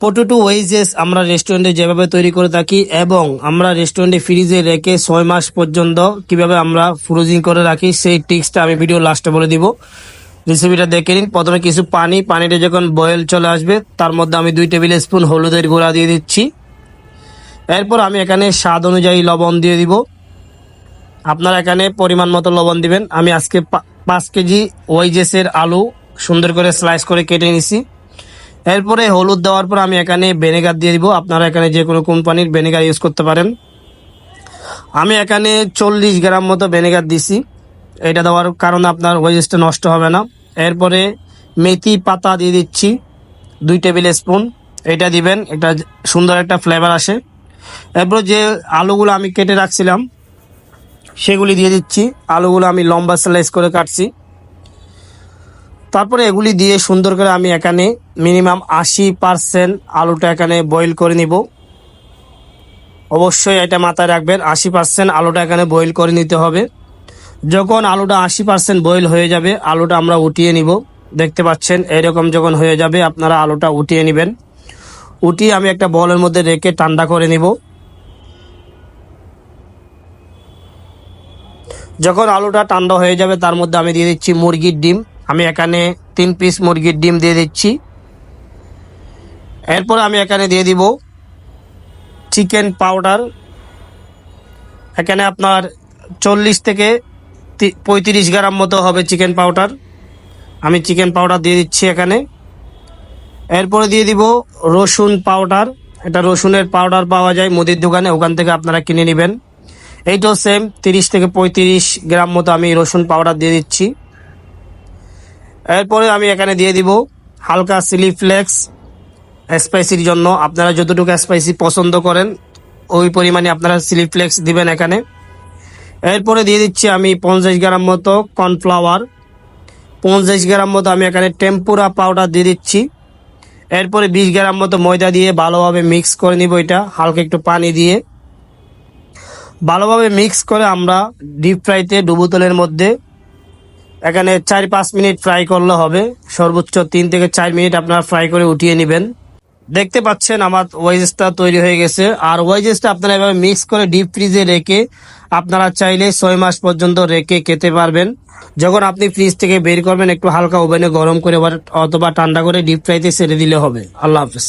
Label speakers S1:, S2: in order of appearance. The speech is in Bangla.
S1: পটেটো ওয়েজেস আমরা রেস্টুরেন্টে যেভাবে তৈরি করে থাকি এবং আমরা রেস্টুরেন্টে ফ্রিজে রেখে ছয় মাস পর্যন্ত কীভাবে আমরা ফ্রোজিং করে রাখি, সেই টিক্সটা আমি ভিডিও লাস্টে বলে দিব। রেসিপিটা দেখে নিন। প্রথমে কিছু পানি, পানিটা যখন বয়েল চলে আসবে, তার মধ্যে আমি দুই টেবিল স্পুন হলুদের গুঁড়া দিয়ে দিচ্ছি। এরপর আমি এখানে স্বাদ অনুযায়ী লবণ দিয়ে দিব। আপনারা এখানে পরিমাণ মতো লবণ দিবেন। আমি আজকে পাঁচ কেজি ওয়াইজেসের আলু সুন্দর করে স্লাইস করে কেটে নিছি। এরপরে হলুদ দেওয়ার পর আমি এখানে ভিনেগার দিয়ে দিব। আপনারা এখানে যে কোনো কোম্পানির ভিনেগার ইউজ করতে পারেন। আমি এখানে চল্লিশ গ্রাম মতো ভিনেগার দিছি। এটা দেওয়ার কারণে আপনার ওয়েজেসটা নষ্ট হবে না। এরপরে মেথি পাতা দিয়ে দিচ্ছি, দুই টেবিল স্পুন। এটা দিবেন এটা সুন্দর একটা ফ্লেভার আসে। এরপর যে আলুগুলো আমি কেটে রাখছিলাম, সেগুলি দিয়ে দিচ্ছি। আলুগুলো আমি লম্বা স্লাইস করে কাটছি। তারপরে এগুলি দিয়ে সুন্দর করে আমি এখানে মিনিমাম আশি পার্সেন্ট আলুটা এখানে বয়েল করে নিব। অবশ্যই এটা মাথায় রাখবেন, আশি পার্সেন্ট আলুটা এখানে বয়েল করে নিতে হবে। যখন আলুটা আশি পার্সেন্ট বয়েল হয়ে যাবে, আলুটা আমরা উঠিয়ে নিব। দেখতে পাচ্ছেন এরকম যখন হয়ে যাবে, আপনারা আলুটা উঠিয়ে নেবেন। উঠিয়ে আমি একটা বলের মধ্যে রেখে ঠান্ডা করে নিব। যখন আলুটা ঠান্ডা হয়ে যাবে, তার মধ্যে আমি দিয়ে দিচ্ছি মুরগির ডিম। আমি এখানে তিন পিস মুরগির ডিম দিয়ে দিচ্ছি। এরপর আমি এখানে দিয়ে দিব চিকেন পাউডার এখানে আপনার চল্লিশ থেকে পঁয়ত্রিশ গ্রাম মতো হবে চিকেন পাউডার আমি চিকেন পাউডার দিয়ে দিচ্ছি এখানে। এরপরে দিয়ে দিব রসুন পাউডার এটা রসুনের পাউডার পাওয়া যায় মুদির দোকানে, ওখান থেকে আপনারা কিনে নেবেন। এইটাও সেম তিরিশ থেকে পঁয়ত্রিশ গ্রাম মতো আমি রসুন পাউডার দিয়ে দিচ্ছি। এরপরে আমি এখানে দিয়ে দিব হালকা চিলি ফ্লেক্স স্পাইসির জন্য। আপনারা যতটুকু স্পাইসি পছন্দ করেন, ওই পরিমাণে আপনারা চিলি ফ্লেক্স দিবেন এখানে। এরপরে দিয়ে দিচ্ছি আমি পঞ্চাশ গ্রাম মতো কর্নফ্লাওয়ার। পঞ্চাশ গ্রাম মতো আমি এখানে টেম্পুরা পাউডার দিয়ে দিচ্ছি। এরপরে বিশ গ্রাম মতো ময়দা দিয়ে ভালোভাবে মিক্স করে নিব এটা, হালকা একটু পানি দিয়ে। ভালোভাবে মিক্স করে আমরা ডিপ ফ্রাইতে ডুবো তেলের মধ্যে এখানে চার পাঁচ মিনিট ফ্রাই করলে হবে। সর্বোচ্চ তিন থেকে চার মিনিট আপনারা ফ্রাই করে উঠিয়ে নেবেন। দেখতে পাচ্ছেন আমার ওয়েজেসটা তৈরি হয়ে গেছে। আর ওয়েজেসটা আপনারা এভাবে মিক্স করে ডিপ ফ্রিজে রেখে আপনারা চাইলে ছয় মাস পর্যন্ত রেখে খেতে পারবেন। যখন আপনি ফ্রিজ থেকে বের করবেন, একটু হালকা ওভেনে গরম করে অথবা ঠান্ডা করে ডিপ ফ্রাইতে ছেড়ে দিলে হবে। আল্লাহ হাফেজ।